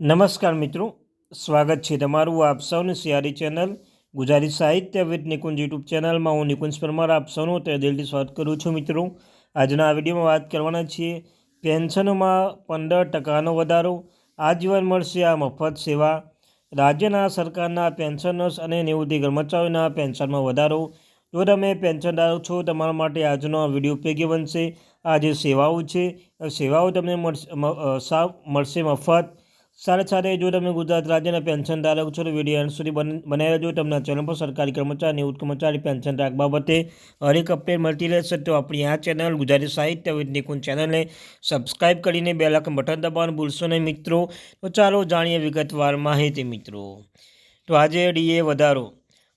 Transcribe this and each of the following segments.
નમસ્કાર મિત્રો, સ્વાગત છે તમારું આપ સૌની સિયારી ચેનલ ગુજરાતી સાહિત્ય વિથ નિકુંજ યુટ્યુબ ચેનલમાં. હું નિકુંજ પરમાર, આપ સૌનું તે દિલથી સ્વાગત કરું છું મિત્રો. આજના આ વિડીયોમાં વાત કરવાના છીએ, પેન્શનોમાં પંદર ટકાનો વધારો આજીવન મળશે આ મફત સેવા, રાજ્યના સરકારના પેન્શનર્સ અને નિવૃત્તિ કર્મચારીઓના પેન્શનમાં વધારો. જો તમે પેન્શનદારો છો, તમારા માટે આજનો આ વીડિયો ઉપયોગી બનશે. આ જે સેવાઓ છે, સેવાઓ તમને મળશે મળશે મફત. સાથે સાથે જો તમે ગુજરાત રાજ્યના પેન્શન ધારક છો તો વીડિયો અંત સુધી બનાવી રહેજો. તમને ચેનલ પર સરકારી કર્મચારી નિવૃત્ત કર્મચારી પેન્શન ધારક બાબતે હરેક અપડેટ મળતી રહેશે. તો આપણી આ ચેનલ ગુજરાતી સાહિત્ય વિદ ચેનલને સબસ્ક્રાઇબ કરીને બે લાખ બટન દબાવવાનું ભૂલશો નહીં મિત્રો. તો ચાલો જાણીએ વિગતવાર માહિતી મિત્રો. તો આજે ડીએ વધારો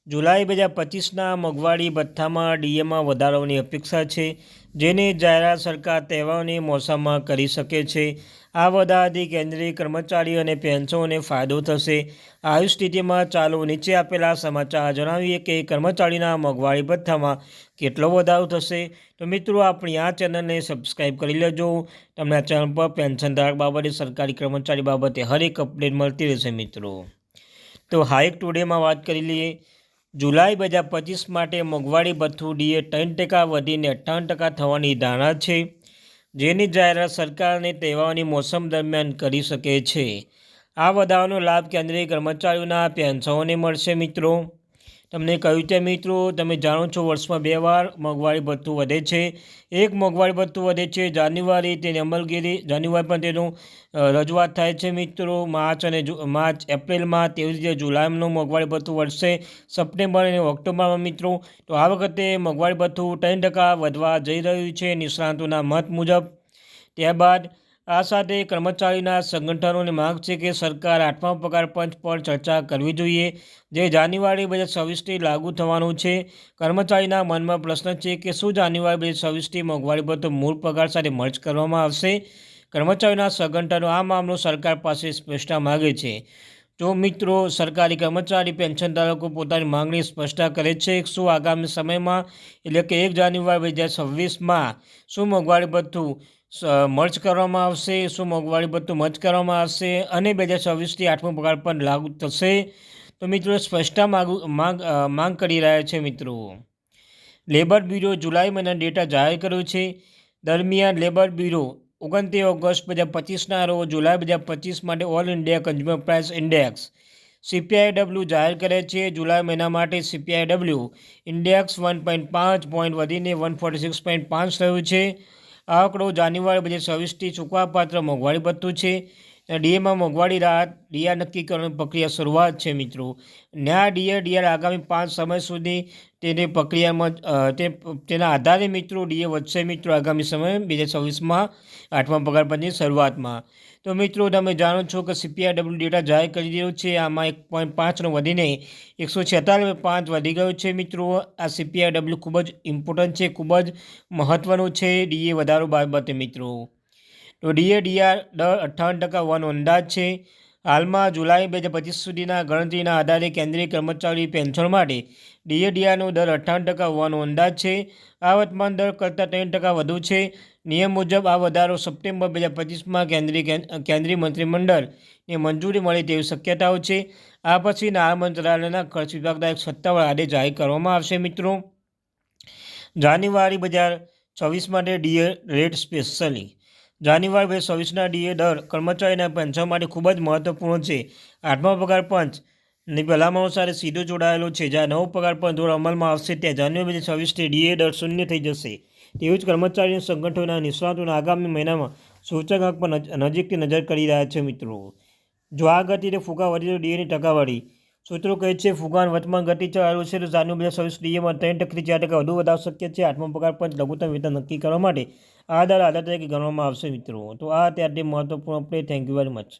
જુલાઈ બે હજાર પચીસના મોંઘવારી ભથ્થામાં ડીએમાં વધારાની અપેક્ષા છે, જેની જાહેરાત સરકાર તહેવારોની મોસમમાં કરી શકે છે. આ વધારાથી કેન્દ્રીય કર્મચારીઓ અને પેન્શનોને ફાયદો થશે. આવી સ્થિતિમાં ચાલો નીચે આપેલા સમાચાર જણાવીએ કે કર્મચારીના મોંઘવારી ભથ્થામાં કેટલો વધારો થશે? તો મિત્રો, આપણી આ ચેનલને સબસ્ક્રાઈબ કરી લેજો. તમને આ ચેનલ પર પેન્શન ધારક બાબતે, સરકારી કર્મચારી બાબતે હરેક અપડેટ મળતી રહેશે મિત્રો. તો હાઈક ટુડેમાં વાત કરી લઈએ. જુલાઈ બે હજાર પચીસ માટે મોંઘવારી ભથ્થું ડીએ ત્રણ ટકા વધીને અઠ્ઠાવન ટકા થવાની ધારણા છે, જેની જાહેરાત સરકારને તહેવારોની મોસમ દરમિયાન કરી શકે છે. આ વધારાનો લાભ કેન્દ્રીય કર્મચારીઓના પેન્શનોને મળશે મિત્રો. તમને કહ્યું છે મિત્રો, તમે જાણો છો વર્ષમાં બે વાર મોંઘવારી ભથ્થું વધે છે. એક મોંઘવારી ભથ્થું વધે છે જાન્યુઆરી, તેની અમલગીરી. જાન્યુઆરી પણ તેનું રજૂઆત થાય છે મિત્રો. માર્ચ અને માર્ચ, એપ્રિલમાં તેવી રીતે જુલાઈનું મોંઘવારી ભથ્થું વધશે. સપ્ટેમ્બર અને ઓક્ટોબરમાં મિત્રો, તો આ વખતે મોંઘવારી ભથ્થું ત્રણ ટકા વધવા જઈ રહ્યું છે નિષ્ણાંતોના મત મુજબ. ત્યારબાદ આ સાથે કર્મચારીના સંગઠનોની માંગ છે કે સરકાર આઠમા પગાર પંચ પર ચર્ચા કરવી જોઈએ, જે જાન્યુઆરી બે હજાર લાગુ થવાનું છે. કર્મચારીના મનમાં પ્રશ્ન છે કે શું જાન્યુઆરી બે હજાર મોંઘવારી બધો મૂળ પગાર સાથે મર્જ કરવામાં આવશે? કર્મચારીના સંગઠનો આ મામલો સરકાર પાસે સ્પષ્ટતા માગે છે. જો મિત્રો, સરકારી કર્મચારી પેન્શનધારકો પોતાની માંગણી સ્પષ્ટતા કરે છે શું આગામી સમયમાં, એટલે કે એક જાન્યુઆરી બે હજાર છવ્વીસમાં, શું મોંઘવારી ભથ્થું મર્જ કરવામાં આવશે, શું મોંઘવારી ભથ્થું મર્જ કરવામાં આવશે અને બે હજાર છવ્વીસથી આઠમો પગાર પણ લાગુ થશે? તો મિત્રો સ્પષ્ટતા માગુ, માંગ માંગ કરી રહ્યા છે મિત્રો. લેબર બ્યુરો જુલાઈ મહિનાના ડેટા જાહેર કર્યો છે. દરમિયાન લેબર બ્યુરો ઓગણત્રીસ ઓગસ્ટ બે હજાર પચીસના રોજ જુલાઈ બે હજાર પચીસ માટે all India consumer price index CPIW જાહેર કરે છે. જુલાઈ મહિના માટે સીપીઆઈડબ્લ્યુ ઇન્ડેક્સ વન પોઈન્ટ પાંચ પોઈન્ટ વધીને વન ફોર્ટી સિક્સ પોઈન્ટ પાંચ થયું છે. આ આંકડો જાન્યુઆરી બે હજાર છવ્વીસથી ચૂકવાપાત્ર મોંઘવારી ભથ્થું છે. ડીએમાં મોંઘવારી રાહત ડીઆર નક્કી કરવાની પ્રક્રિયા શરૂઆત છે મિત્રો. ન્યા ડીઆર ડીઆર આગામી પાંચ સમય સુધી તેની પ્રક્રિયામાં તે, તેના આધારે મિત્રો ડીએ વધશે મિત્રો આગામી સમય બે હજાર છવ્વીસમાં આઠમા પગાર પંચની શરૂઆતમાં. તો મિત્રો તમે જાણો છો કે સીપીઆરડબલ્યુ ડેટા જાહેર કરી દીધો છે. આમાં એક પોઈન્ટ પાંચનો વધીને એકસો છેતાલીસ પાંચ વધી ગયો છે મિત્રો. આ સીપીઆરડબલ્યુ ખૂબ જ ઇમ્પોર્ટન્ટ છે, ખૂબ જ મહત્ત્વનું છે. ડીએ વધારો બાબતે મિત્રો. તો ડીએ ડીઆર દર અઠ્ઠાવન ટકા વન અંદાજ છે. હાલમાં જુલાઈ બે હજાર પચીસ સુધીના ગણતરીના આધારે કેન્દ્રીય કર્મચારી પેન્શન માટે ડીએડીઆરનો દર અઠ્ઠાવન ટકા હોવાનો અંદાજ છે. આ વર્તમાન દર કરતાં ત્રણ ટકા વધુ છે. નિયમ મુજબ આ વધારો સપ્ટેમ્બર બે હજાર પચીસમાં કેન્દ્રીય કેન્દ્રીય મંત્રીમંડળને મંજૂરી મળે તેવી શક્યતાઓ છે. આ પછી નાણાં મંત્રાલયના ખર્ચ વિભાગના એક સત્તાવાર આદેશ જાહેર કરવામાં આવશે મિત્રો. જાન્યુઆરી બજાર છવ્વીસ માટે ડીએ રેટ સ્પેશિયલી જાન્યુઆરી બે છવ્વીસના ડીએ દર કર્મચારીના પેન્શન માટે ખૂબ જ મહત્વપૂર્ણ છે. આઠમા પગાર પંચ. ની ભલામણો સાથે સીધો જોડાયેલો છે. જ્યાં નવો પગાર પંચ ધોરણ અમલમાં આવશે ત્યાં જાન્યુઆરી બે છવ્વીસથી ડીએ દર શૂન્ય થઈ જશે. તેવું જ કર્મચારી સંગઠનોના નિષ્ણાતોના આગામી મહિનામાં સૂચકાંક પર નજીકથી નજર કરી રહ્યા છે મિત્રો. જો આ ગતિને ફુગા વધી તો ડીએની ટકાવારી સૂત્રો કહે છે, ફુગાન વર્તમાન ગતિ ચાલુ છે, તો જાન્યુ બે સર્વિસ ડીએમાં ત્રણ ટકાથી ચાર ટકા વધુ વધારો શક્ય છે. આઠમો પગાર પંચ લઘુત્તમ વેતન નક્કી કરવા માટે આ દર આધાર તરીકે ગણવામાં આવશે મિત્રો. તો આ અત્યારે મહત્વપૂર્ણ update thank you very much